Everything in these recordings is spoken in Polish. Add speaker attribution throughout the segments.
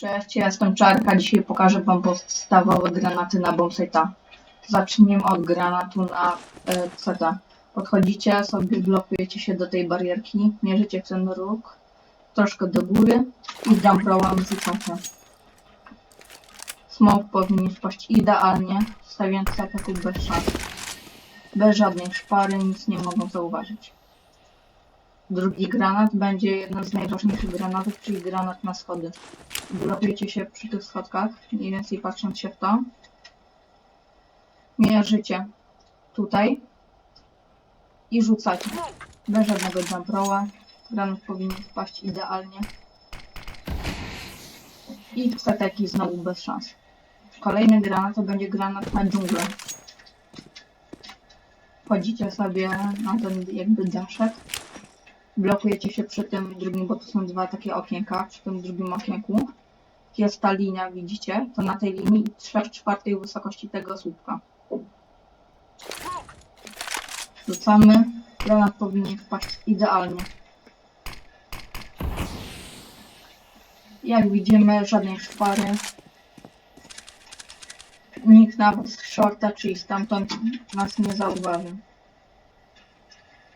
Speaker 1: Cześć, ja jestem Czarka. Dzisiaj pokażę Wam podstawowe granaty na bombsite'a. Zacznijmy od granatu na e. Podchodzicie sobie, blokujecie się do tej barierki, mierzycie ten róg, troszkę do góry i dumprołem rzucacie. Smoke powinien wpaść idealnie, stawiając CT bez szans. Bez żadnej szpary, nic nie mogą zauważyć. Drugi granat będzie jednym z najważniejszych granatów, czyli granat na schody. Blokujecie się przy tych schodkach, mniej więcej patrząc się w to. Mierzycie tutaj i rzucacie. Bez żadnego jump. Granat powinien wpaść idealnie. I seteki znowu bez szans. Kolejny granat to będzie granat na dżunglę. Wchodzicie sobie na ten jakby daszek blokujecie się przy tym drugim, bo to są dwa takie okienka, przy tym drugim okienku. Jest ta linia, widzicie? To na tej linii 3 czwartej wysokości tego słupka. Rzucamy. Granat powinien wpaść idealnie. Jak widzimy, żadnej szpary. Nikt nawet z shorta, czyli stamtąd nas nie zauważy.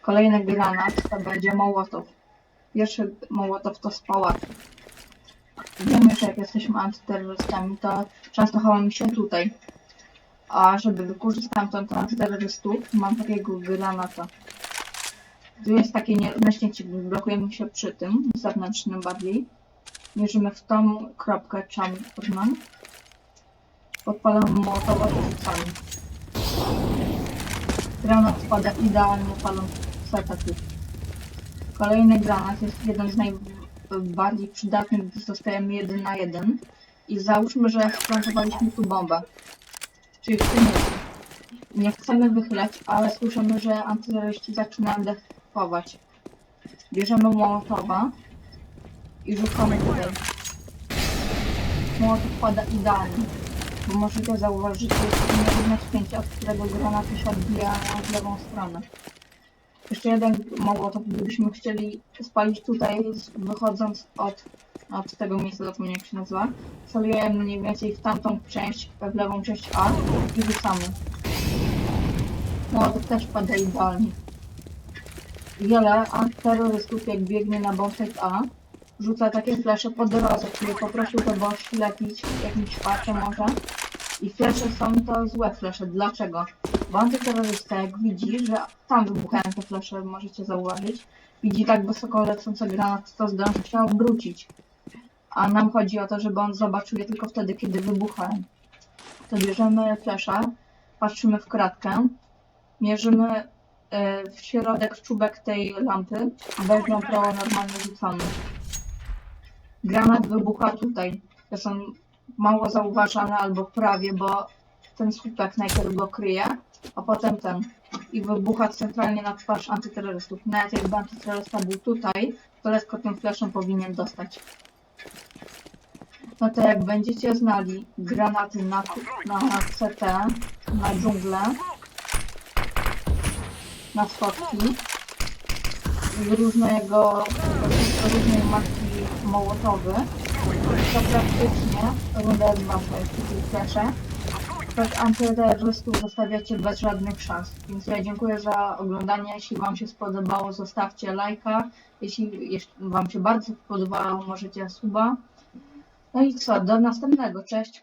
Speaker 1: Kolejny granat to będzie Mołotow. Pierwszy Mołotow to z pałacu. Wiemy, że jak jesteśmy antyterrorystami, to często chowamy się tutaj. A żeby wykurzyć stamtąd antyterrorystów, mam takiego granata. Tu jest takie nieszczęście, blokujemy się przy tym, zewnętrznym bardziej. Mierzymy w tą kropkę czarną. Podpalamy Mołotowa rzucamy. Granat spada idealnie paląc Kolejny granat jest jeden z najbardziej przydatnych, gdy zostajemy jeden na jeden. I załóżmy, że splantowaliśmy tu bombę. Czyli w tym miejscu. Nie chcemy wychylać, ale słyszymy, że antyterroryści zaczynają defować. Bierzemy Mołotowa i rzucamy tutaj. Mołotow pada idealnie. Bo możecie zauważyć, że jest nierówne spięcie, od którego granaty się odbijają w lewą stronę. Jeszcze jeden mołotow, gdybyśmy chcieli spalić tutaj, wychodząc od, od tego miejsca, zapomniałem jak się nazywa. Celujemy mniej więcej w tamtą część, w lewą część A i rzucamy. No to też pada idealnie. Wiele antyterrorystów, jak biegnie na bombsite A, rzuca takie flesze po drodze, czyli poprosił to bo oślepić jakimś patrzem może. I flesze są to złe flesze. Dlaczego? Bo antyterrorysta jak widzi, że tam wybuchają te flesze, możecie zauważyć, widzi tak wysoko lecący granat, to zdąży się obrócić. A nam chodzi o to, żeby on zobaczył je tylko wtedy, kiedy wybuchają. To bierzemy flesza, patrzymy w kratkę, mierzymy e, w środek, w czubek tej lampy, bez prawo normalnie rzucamy. Granat wybucha tutaj. To są mało zauważane albo prawie, bo ten słupek najpierw go kryje, a potem ten. I wybucha centralnie na twarz antyterrorystów. Nawet jakby antyterrorysta był tutaj, to lekko tym fleszem powinien dostać. No to jak będziecie znali granaty na, na CT, na dżunglę, na schodki, z różnego, z różnej marki mołotowy, to praktycznie wasza, jeśli tych flesze. Tak antyterrorystów zostawiacie bez żadnych szans. Więc ja dziękuję za oglądanie. Jeśli Wam się spodobało, zostawcie lajka. Jeśli, jeśli Wam się bardzo podobało, możecie suba. No i co, do następnego. Cześć.